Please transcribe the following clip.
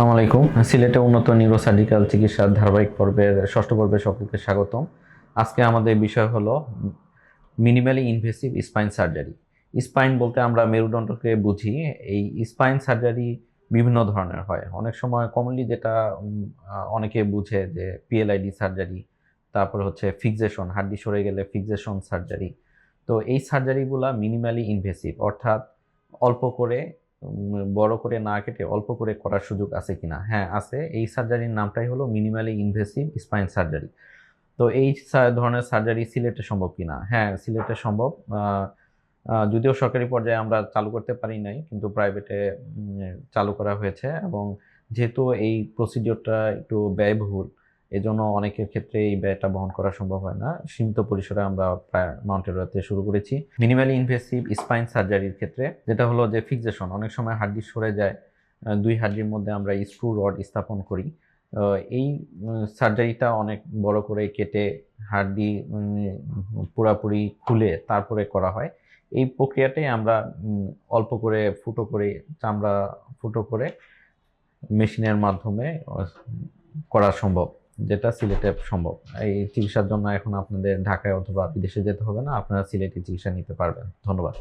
আসসালামু আলাইকুম। সিলেটে উন্নত নিউরোসার্জিক্যাল চিকিৎসার ধারাবাহিক পর্বের ষষ্ঠ পর্বে সকলকে স্বাগতম। আজকে আমাদের বিষয় হলো minimally invasive spine surgery spine বলতে আমরা মেরুদণ্ডকে বুঝি, এই স্পাইন সার্জারি বিভিন্ন ধরনের হয়। অনেক সময় কমনলি যেটা অনেকে বুঝে যে পিএলআইডি সার্জারি তারপর হচ্ছে ফিক্সেশন হাড্ডি সরে গেলে ফিক্সেশন সার্জারি তো এই সার্জারিগুলা মিনিমালি ইনভেসিভ অর্থাৎ অল্প করে বড় করে না কেটে অল্প করে করার সুযোগ আছে কিনা? হ্যাঁ আছে। এই সার্জারির নামটাই হলো মিনিমালি ইনভেসিভ স্পাইন সার্জারি তো এই ধরনের সার্জারি সিলেটে সম্ভব কিনা? হ্যাঁ সিলেটে সম্ভব। যদিও সরকারি পর্যায়ে আমরা চালু করতে পারি নাই, কিন্তু প্রাইভেটে চালু করা হয়েছে এবং যেহেতু এই প্রসিডিওরটা একটু ব্যয়বহুল এজন্য অনেকের ক্ষেত্রে এই ব্যয়টা বহন করা সম্ভব হয় না। সীমিত পরিসরে আমরা প্রায় মাউন্টেন শুরু করেছি। মিনিমালি ইনভেসিভ স্পাইন সার্জারির ক্ষেত্রে যেটা হলো যে ফিক্সেশন অনেক সময় হাড্ডি সরে যায় দুই হাড্ডির মধ্যে আমরা স্ক্রু রড স্থাপন করি। এই সার্জারিটা অনেক বড় করে কেটে হাড্ডি পুরাপুরি খুলে তারপরে করা হয়। এই প্রক্রিয়াটাই আমরা অল্প করে ফুটো করে, চামড়া ফুটো করে মেশিনের মাধ্যমে করা সম্ভব। যেটা সিলেটে সম্ভব। এই চিকিৎসার জন্য এখন আপনাদের ঢাকায় অথবা বিদেশে যেতে হবে না, আপনারা সিলেটে চিকিৎসা নিতে পারবেন। ধন্যবাদ।